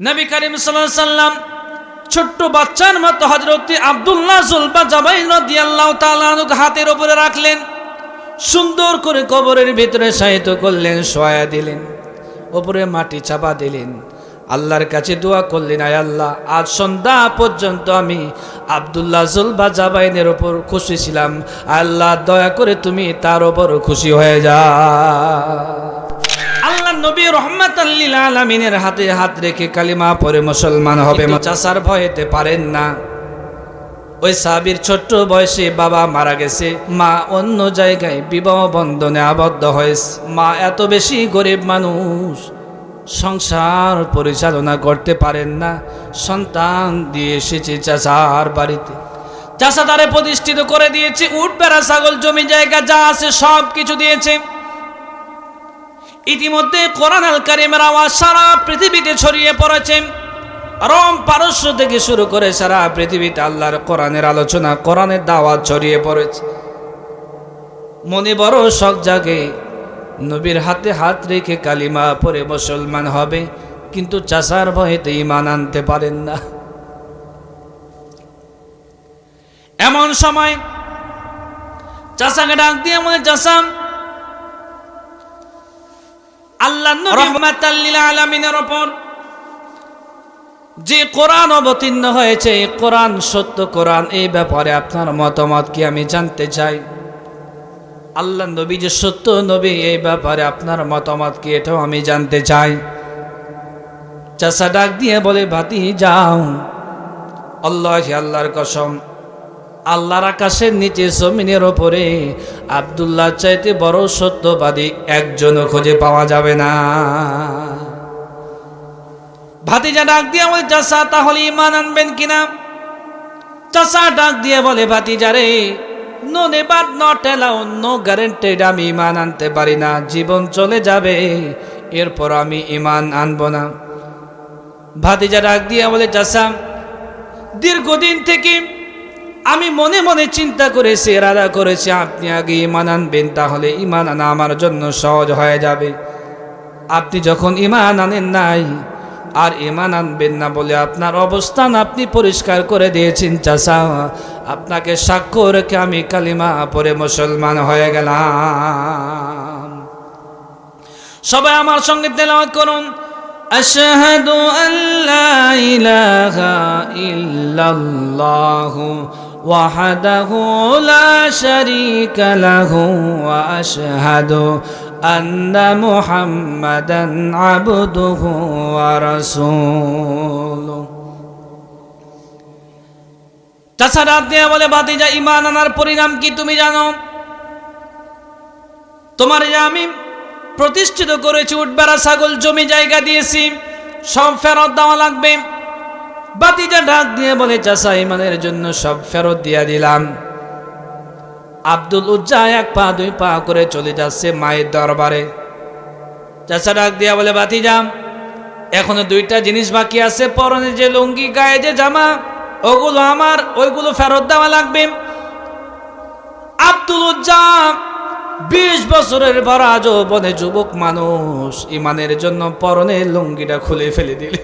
নবী করিম সাল্লাম ছোট্ট বাচ্চার মতো হজরত আব্দুল্লাহ জুলবা জাবাই রাদিয়াল্লাহু তাআলা হাতের উপরে রাখলেন, সুন্দর করে কবরের ভিতরে সাহিত্য করলেন সয়া দিলেন ওপরে মাটি চাপা দিলেন, আল্লাহর কাছে দোয়া করলেন, আয় আল্লাহ, আজ সন্ধ্যা পর্যন্ত আমি আবদুল্লাহ জুলবা জাবাইনের ওপর খুশি ছিলাম আল্লাহ, দয়া করে তুমি তার ওপর খুশি হয়ে যা। আল্লাহ নবী রহমত আলমিনের হাতে হাত রেখে কালিমা পরে মুসলমান হবে। চাষার ভয়েতে পারেন না। ওই সাবির ছোট্ট বয়সে বাবা মারা গেছে। মা অন্য জায়গায় বিবাহ বন্ধনে আবদ্ধ হয়েছে। মা এত বেশি গরিব মানুষ। সংসার পরিচালনা করতে পারেন না। সন্তান দিয়ে এসেছে চাষার বাড়িতে। চাষা তারে প্রতিষ্ঠিত করে দিয়েছে। উট বেড়া ছাগল জমি জায়গা যা আছে সব কিছু দিয়েছে। ইতিমধ্যে কোরআন আল কারিমের আওয়াজ সারা পৃথিবীতে ছড়িয়ে পড়েছে। রম পারস্য থেকে শুরু করে সারা পৃথিবীতে আল্লাহর কোরআনের আলোচনা, কোরআনের দাওয়াত ছড়িয়ে পড়েছে। মনে বড় শখ জাগে, নবীর হাতে হাত রেখে কালিমা পরে মুসলমান হবে, কিন্তু চাষার ভয়েতে ইমান আনতে পারেন না। এমন সময় চাষাকে ডাক দিয়ে মনে চাষা আল্লাহ রহমাতাল্লিল আলমিনের ওপর যে কোরআন অবতীর্ণ হয়েছে, এই কোরআন সত্য কোরআন, এই ব্যাপারে আপনার মতামত কি আমি জানতে চাই? আল্লাহ নবী যে সত্য নবী, এই ব্যাপারে আপনার মতামত কি এটাও আমি জানতে চাই। চাষা ডাক দিয়ে বলে, ভাতি, যাও। আল্লাহ আল্লাহর কসম আল্লাহর আকাশের নিচে জমিনের ওপরে আবদুল্লাহ চাইতে বড় সত্যবাদী একজনও খুঁজে পাওয়া যাবে না। ভাতিজা ডাক দিয়ে বলে চাষা তাহলে ইমান আনবেন কিনা চাষা ডাক দিয়ে বলে, ভাতিজা রে নো নেবার নট এলাও নো গ্যারেন্টেড আমি ইমান আনতে পারি না, জীবন চলে যাবে, এরপর আমি ইমান আনব না। ভাতিজা ডাক দিয়ে বলে চাষা দীর্ঘদিন থেকে আমি মনে মনে চিন্তা করেছি, এরাদা করেছি, আপনি আগে ইমান আনবেন, তাহলে ইমান আনা আমার জন্য সহজ হয়ে যাবে। আপনি যখন ইমান আনেন নাই, আর ইমান আনবেন না বলে আপনার অবস্থান আপনি পরিষ্কার করে দিয়েছেন চাষা আপনাকে সাক্ষ্য রেখে আমি কালিমা পরে মুসলমান হয়ে গেলাম। সবাই আমার সঙ্গে তেলাওয়াত করুন। আশহাদু আল্লা ইলাহা ইল্লাল্লাহু وحده لا شريك له وأشهد أن محمدا عبده ورسوله তাছাড়া দিয়ে বলে বাতিজা ইমান আনার পরিণাম কি তুমি জানো তোমার যে আমি প্রতিষ্ঠিত করেছি উঠবেড়া ছাগল জমি জায়গা দিয়েছি সব ফেরত দেওয়া লাগবে বাতিজা ঢাক দিয়ে বলে চাষা ইমানের জন্য সব ফেরত দিয়া দিলাম। আব্দুল উজ্জা এক পা, দুই পা করে চলে যাচ্ছে মায়ের দরবারে। চাষা ডাক দিয়া বলে বাতিজা এখনও দুইটা জিনিস বাকি আছে। পরনে যে লুঙ্গি, গায়ে যে জামা, ওগুলো আমার, ওইগুলো ফেরত দেওয়া লাগবে। আব্দুল উজ্জা বিশ বছরের বড় বনে যুবক মানুষ, ইমানের জন্য পরনে লুঙ্গিটা খুলে ফেলে দিলে।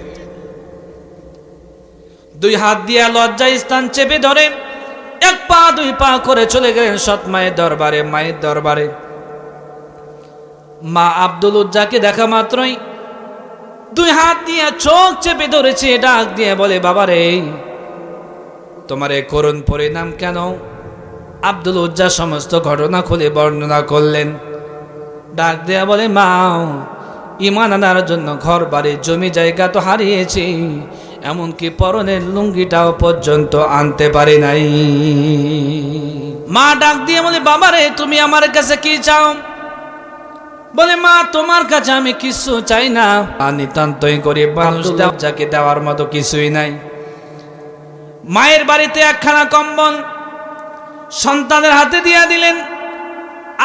দুই হাত দিয়া লজ্জায় স্থান চেপে ধরে। এক পা, দুই পা করে চলে গেলেন সৎ মায়ের দরবারে মায়ের দরবারে। মা আব্দুল উজ্জাকে দেখা মাত্রই দুই হাত দিয়ে চোখ চেপে ধরেছে, ডাক দিয়ে বলে, বাবারে, তোমার এ করুণ পরিণাম কেন? আব্দুল উজ্জা সমস্ত ঘটনা খুলে বর্ণনা করলেন। ডাক দেয়া বলে, মা ইমান আনার জন্য ঘর বাড়ি জমি জায়গা তো হারিয়েছি। এমনকি পরনের লুঙ্গিটাও পর্যন্ত আনতে পারি নাই। মা ডাক দিয়ে বলে বাবারে তুমি আমার কাছে কি চাও? বলে মা তোমার কাছে আমি কিছু চাই না। নিতান্তই করে মানুষ যাকে দেওয়ার মতো কিছুই নাই। মায়ের বাড়িতে একখানা কম্বল সন্তানের হাতে দিয়া দিলেন।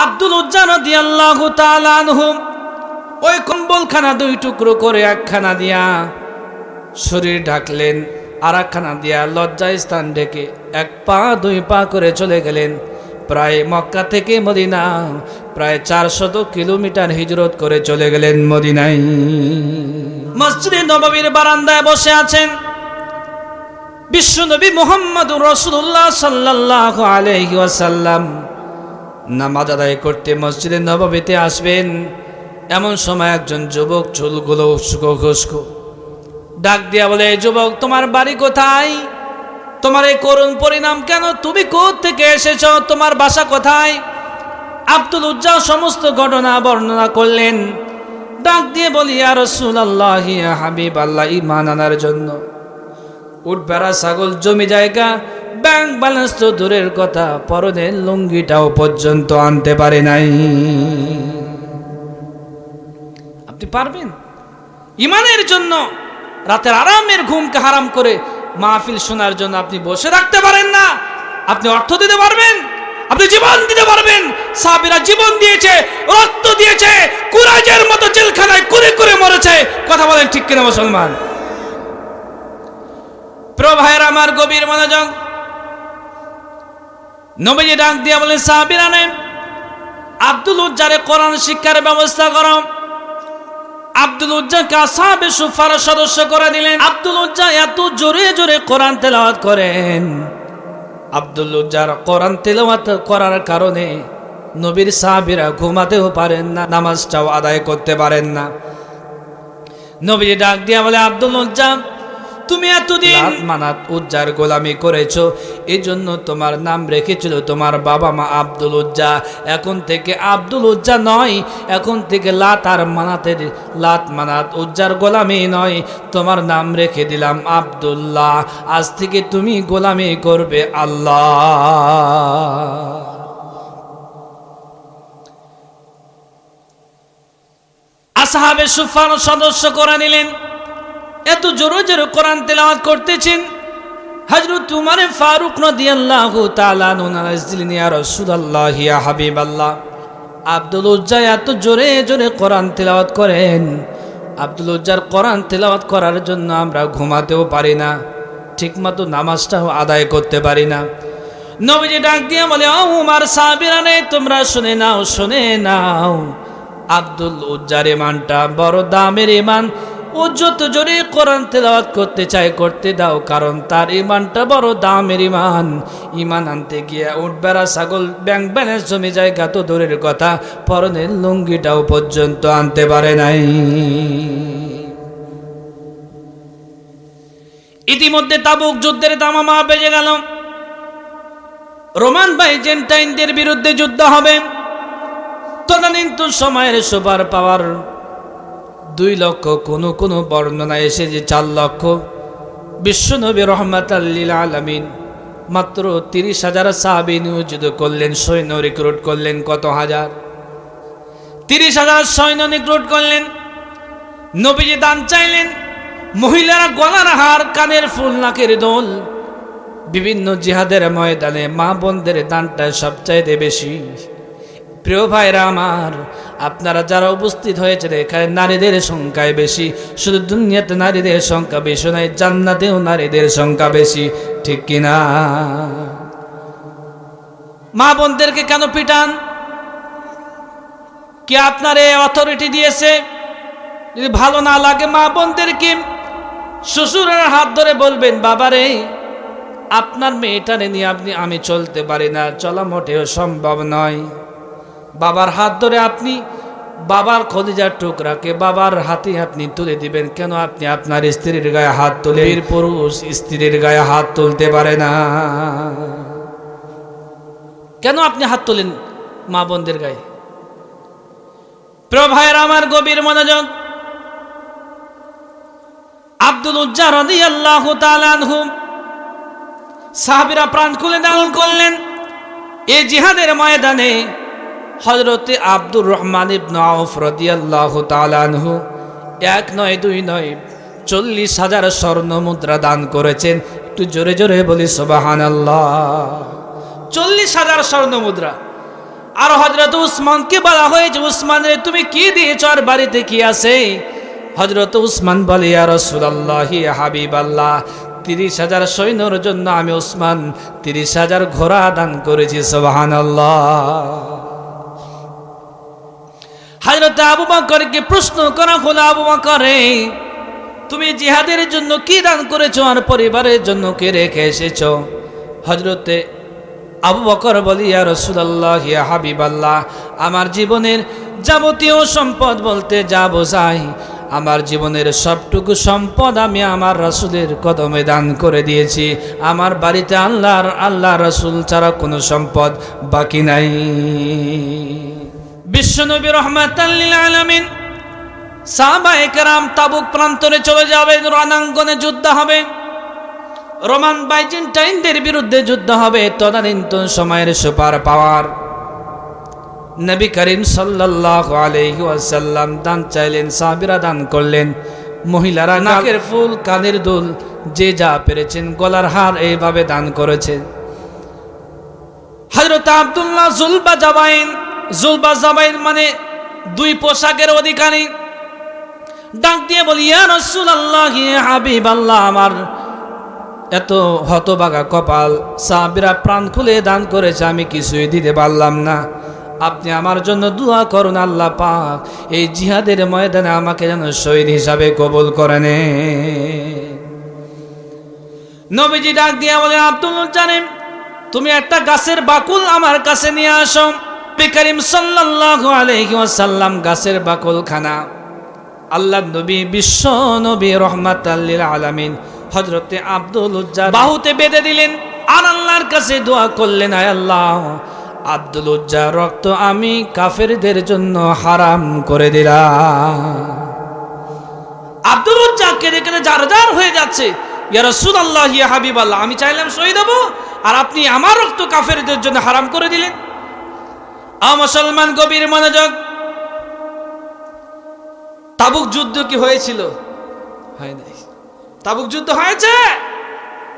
আব্দুল উজ্জান দিয়াল্লাহু তাআলাহু ওই কম্বলখানা দুই টুকরো করে একখানা দিয়া শরীর ঢাকলেন আর একখানা দিয়া লজ্জা স্থান ডেকে এক পা, দুই পা করে চলে গেলেন। প্রায় মক্কা থেকে মদিনা, প্রায় চারশত কিলোমিটার হিজরত করে চলে গেলেন মদিনায়। মসজিদে নববীর বারান্দায় বসে আছেন বিশ্বনবী মোহাম্মদ রসুল্লাহ সাল্লাহ আলহি ওয়াসাল্লাম। নামাজ আদায় করতে মসজিদে নববীতে আসবেন। এমন সময় একজন যুবক চুলগুলো উস্কো খুস্কো ডাক দিয়া বলে যুবক, তোমার বাড়ি কোথায়? তোমার এই করুণ পরিণাম কেন তুমি থেকে এসেছ? তোমার বাসা কোথায়? আব্দুল উজ্জা সমস্ত ঘটনা বর্ণনা করলেন। ডাক দিয়ে বলি আর হাবিব আল্লাহ ইমান আনার জন্য। উট বেড়া ছাগল, জমি, জায়গা ব্যাংক ব্যালেন্স তো দূরের কথা, পরনের লুঙ্গিটাও পর্যন্ত আনতে পারে নাই। আপনি পারবেন? ইমানের জন্য। রাতের আরামের ঘুমকে হারাম করে মাহফিল শোনার জন্য আপনি বসে রাখতে পারেন না। আপনি অর্থ দিতে পারবেন, আপনি জীবন দিতে পারবেন। সাহাবীরা জীবন দিয়েছে, রক্ত দিয়েছে কুরাজের মতো জেলখানায় করে করে মরেছে। কথা বলেন ঠিক কিনা মুসলমান? প্রিয় ভাইয়ের, আমার গভীর মনোযোগ। নবীজি ডাক দিয়ে বলেন, সাহাবীরা নেন আব্দুল উজ্জারে কোরআন শিক্ষার ব্যবস্থা করো। আব্দুল উজ্জাকে আসাবে সুফার সদস্য করে দিলেন। আব্দুল উজ্জা এত জোরে জোরে কোরআন তেলাওয়াত করেন। আব্দুল উজ্জার কোরআন তেলাওয়াত করার কারণে নবীর সাহাবীরা ঘুমাতেও পারেন না, নামাজটাও আদায় করতে পারেন না। নবীর ডাক দিয়া বলে, আব্দুল উজ্জা তুমি এতদিন মানাত উজ্জার গোলামি করেছ এই জন্য তোমার নাম রেখেছিল তোমার বাবা মা আব্দুল উজ্জা। এখন থেকে আব্দুল উজ্জা নয়, এখন থেকে লাত আর মানাতের, লাত মানাত উজ্জার গোলামি নয়, তোমার নাম রেখে দিলাম আব্দুল্লাহ। আজ থেকে তুমি গোলামি করবে আল্লাহ। আসাহাবে সুফান সদস্য করে নিলেন। এত জোরো জোরে কোরআন তেলাওয়াত করতেছেন। হযরত উমর ফারুক রাদিয়াল্লাহু তাআলা নুনাজিলিন ইয়া রাসূলুল্লাহ, ইয়া হাবিবাল্লাহ আব্দুল উজ্জা এত জোরে জোরে কোরআন তেলাওয়াত করেন। আব্দুল উজ্জার কোরআন তেলাওয়াত করার জন্য আমরা ঘুমাতেও পারি না, ঠিকমতো নামাজটাও আদায় করতে পারি না। নবীজি ডাক দিয়ে বলে, ও উমার সাহাবীরা নেই তোমরা শুনে নাও শুনে নাও আব্দুল উজ্জার ইমানটা বড় দামের ইমান ও যত জোরে কোরআন তেলাওয়াত করতে চায়, করতে দাও, কারণ তার ইমানটা বড় দামের ইমান। ইমান আনতে গিয়ে উঠ বেড়া, ছাগল ব্যাংক ব্যালেন্স জমি, জায়গা তো দূরের কথা, পরনের লুঙ্গিটাও পর্যন্ত আনতে পারে নাই। ইতিমধ্যে তাবুক যুদ্ধের দামামা বেজে গেল। রোমান বাইজেন্টাইনদের বিরুদ্ধে যুদ্ধ হবে। তদানীন্তন সময়ের সুপার পাওয়ার দুই লক্ষ কোনো কোনো বর্ণনা এসে যে চার লক্ষ। বিশ্বনবী রহমত আল্লিল আলমিন মাত্র তিরিশ হাজার সাহাবি নিয়োজিত করলেন, সৈন্য রিক্রুট করলেন কত হাজার? তিরিশ হাজার সৈন্য রিক্রুট করলেন, নবীজি দান চাইলেন, মহিলারা গলার হার, কানের ফুল, নাকের দোল। বিভিন্ন জিহাদের ময়দানে মা বোনদের দানটা সবচাইতে বেশি। প্রিয় ভাইরা আমার আপনারা যারা উপস্থিত হয়েছেন, এখানে নারীদের সংখ্যায় বেশি। শুধু দুনিয়াতে নারীদের সংখ্যা বেশি নয়, জান্নাতেও নারীদের সংখ্যা বেশি। ঠিক কিনা মা বোনদেরকে কেন পিটান? কি আপনার এই অথরিটি দিয়েছে? যদি ভালো না লাগে মা বোনদেরকে, শ্বশুরের হাত ধরে বলবেন, বাবারে, আপনার মেয়েটারে নিয়ে আপনি, আমি চলতে পারি না, চলা মোটেও সম্ভব নয়। বাবার হাত ধরে আপনি বাবার খলিজার টুকরাকে বাবার হাতে আপনি তুলে দিবেন কেন আপনি আপনার স্ত্রীর গায়ে হাত তুলে পুরুষ স্ত্রীর গায়ে হাত তুলতে পারে না। কেন আপনি হাত তোলেন মা বোনদের গায়ে? প্রিয় ভাইয়ের আমার গভীর মনোযোগ। আব্দুল উজ্জা রদি আল্লাহ সাহাবিরা প্রাণ খুলে দান করলেন। এই জিহাদের ময়দানে হজরতে আব্দুর রহমান ইবনু আউফ রাদিয়াল্লাহু তাআলা আনহু এক নয়, দুই নয় চল্লিশ হাজার স্বর্ণ মুদ্রা দান করেছেন। একটু জোরে জোরে বলি, সুবহানাল্লাহ। চল্লিশ হাজার স্বর্ণ মুদ্রা। আর হজরত উসমানকে বলা হয়েছে উসমান রে, তুমি কি দিয়েছ? আর বাড়িতে কি আছে? হজরত উসমান বলে আর রাসূলুল্লাহ হাবিব আল্লাহ তিরিশ হাজার সৈন্যর জন্য আমি উসমান তিরিশ হাজার ঘোড়া দান করেছি সোহান হাজরত আবু বকরকে প্রশ্ন করা হলো, আবু বকরে, তুমি জিহাদের জন্য কি দান করেছ আর পরিবারের জন্য কে রেখে এসেছ? হজরতে আবু বকর বলি, ইয়া রসুলাল্লাহ, ইয়া হাবিবাল্লাহ, আমার জীবনের যাবতীয় সম্পদ বলতে যা বোঝাই আমার জীবনের সবটুকু সম্পদ আমি আমার রসুলের কদমে দান করে দিয়েছি। আমার বাড়িতে আল্লাহর আল্লাহ রসুল ছাড়া কোনো সম্পদ বাকি নাই। বিশ্বনবী রহমাতাল্লিল আলমিন সাহাবায়ে কেরাম তাবুক প্রান্তরে চলে যাবে রণাঙ্গনে যুদ্ধ হবে। রোমান বাইজেন্টাইনদের বিরুদ্ধে যুদ্ধ হবে তদানীন্তন সময়ের সুপার পাওয়ার। নবী করিম সাল্লাল্লাহু আলাইহি ওয়াসাল্লাম দান চাইলেন সাহাবীরা দান করলেন। মহিলারা নাকের ফুল কানের দুল যে যা পেরেছেন গলার হার এইভাবে দান করেছেন হযরত আব্দুল্লাহ জুলবা জাবাইন জুলবা জাবাইন মানে দুই পোশাকের অধিকারী ডাক দিয়ে বলি, ইয়া হাবিবাল্লাহ, আমার এত হতবাগা কপাল, সাহাবিরা প্রাণ খুলে দান করেছে, আমি কিছুই দিতে পারলাম না। আপনি আমার জন্য দোয়া করুন, আল্লাহ পাক এই জিহাদের ময়দানে আমাকে যেন শহীদ হিসাবে কবুল করে নে নবীজি ডাক দিয়ে বলে, আব্দুল জানেন, তুমি একটা গাছের বাকুল আমার কাছে নিয়ে আসো। বিকারিম সাল্লাল্লাহু আলাইহি ওয়াসাল্লাম গাছের বাকুল খানা আল্লাহ নবী, বিশ্ব নবী রহমাতাল্লিল আলামিন হজরতে আব্দুল উজ্জার বাহুতে বেঁধে দিলেন, আর আল্লাহর কাছে দোয়া করলেন, আয় আল্লাহ, আব্দুল উজ্জার রক্ত আমি কাফেরদের জন্য হারাম করে দিলাম। আব্দুল উজ্জা কেঁদে কেঁদে যার যার হয়ে যাচ্ছে, ইয়া রাসূলুল্লাহ, ইয়া হাবিবাল্লাহ, আমি চাইলাম শহীদ হব আর আপনি আমার রক্ত কাফেরদের জন্য হারাম করে দিলেন। আ মুসলমান গভীর মনোযোগ। তাবুক যুদ্ধ কি হয়েছিল? হয় নাই। তাবুক যুদ্ধ হয়েছে।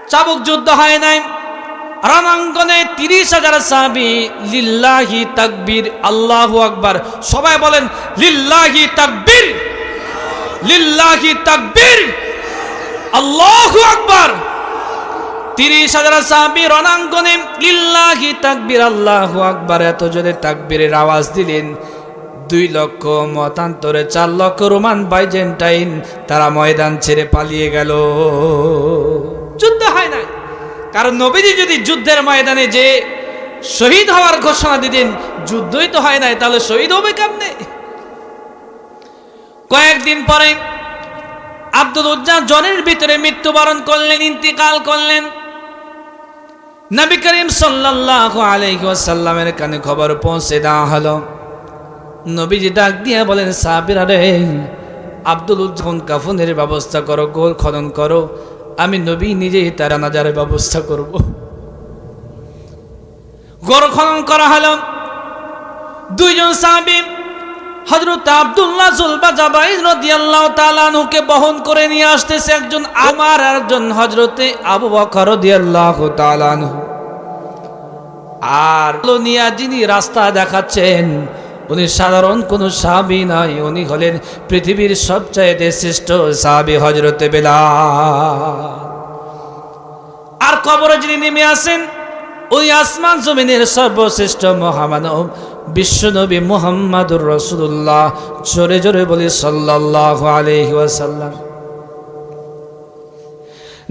চাবুক যুদ্ধ হয় নাই। রণাঙ্গনে তিরিশ হাজার সাহাবি, লিল্লাহি তাকবীর, আল্লাহু আকবার। সবাই বলেন, লিল্লাহি তাকবীর লিল্লাহি তাকবীর, আল্লাহু আকবার। তিরিশ হাজার সাহাবি রণাঙ্গনে, লিল্লাহি তাকবীর, আল্লাহু আকবার। এত জোরে তাকবীরের আওয়াজ দিলেন। দুই লক্ষ মতান্তরে চার লক্ষ রোমান বাইজেন্টাইন, তারা ময়দান ছেড়ে পালিয়ে গেল। যুদ্ধ হয় না কারণ নবীজি যদি যুদ্ধের ময়দানে যে শহীদ হওয়ার ঘোষণা দিতেন, যুদ্ধই তো হয় নাই, তাহলে শহীদ হবে কেমনে? কয়েকদিন পরে আব্দুল উজ্জা জনের ভিতরে মৃত্যুবরণ করলেন, ইন্তিকাল করলেন। নবী করিম সাল্লাল্লাহু আলাইহি ওয়াসাল্লামের কানে খবর পৌঁছে দেওয়া হলো। নবীজি ডাক দিয়ে বলেন সাবিরা রে, আব্দুল যখন কাফনের ব্যবস্থা করো, গোল খনন করো। আমি নবী নিজেই তারা নাজারের ব্যবস্থা করব। গোর খনন করা হলো। দুইজন সাহাবি হজরত আব্দুল্লাহ জুলবা জাবাই রাদিয়াল্লাহু তাআলা আনহুকে বহন করে নিয়ে আসতেছে একজন আমার একজন হজরতে আবু বকর রাদিয়াল্লাহু তাআলা আনহু। আর নিয়া যিনি রাস্তা দেখাচ্ছেন, উনি সাধারণ কোনো সাহাবি নয়, উনি হলেন পৃথিবীর সবচাইতে শ্রেষ্ঠ সাহাবি হজরতে বেলা আর কবরে যিনি নেমে আসেন, ওই আসমান জমিনের সর্বশ্রেষ্ঠ মহামানব বিশ্বনবী মোহাম্মদুর রসুল্লাহ জোরে জোরে বলি সাল্লাহ আলহি ওয়াসাল্লাম।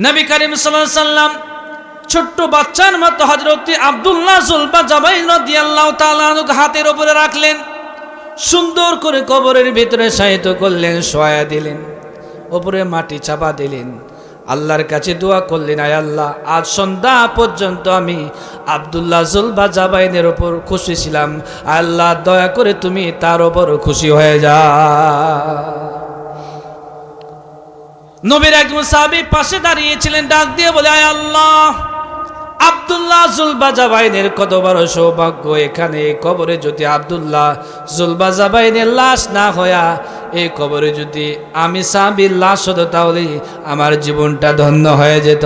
নবী করিম সাল্লাম ছোট্ট বাচ্চার মতো হজরত আবদুল্লাহ জুলবা জাবাই রাদিয়াল্লাহু তাআলা হাতের উপরে রাখলেন, সুন্দর করে কবরের ভিতরে সাহিত্য করলেন সয়া দিলেন ওপরে মাটি চাপা দিলেন। আল্লাহর কাছে দোয়া করলেন, আয় আল্লাহ, আজ সন্ধ্যা পর্যন্ত আমি আবদুল্লাহ জুলবা জাবাইনের ওপর খুশি ছিলাম। আল্লাহ, দয়া করে তুমি তার ওপর খুশি হয়ে যা। নবীর একজন সাহাবি পাশে দাঁড়িয়েছিলেন ডাক দিয়ে বলে, আয় আল্লাহ আবদুল্লাহ জুলবা জাবাইনের কত বড় সৌভাগ্য এখানে? কবরে যদি আবদুল্লাহ জুলবা জাবাইনের লাশ না হয়া, এই কবরে যদি আমি সাবির লাশ হতো তাহলে আমার জীবনটা ধন্য হয়ে যেত।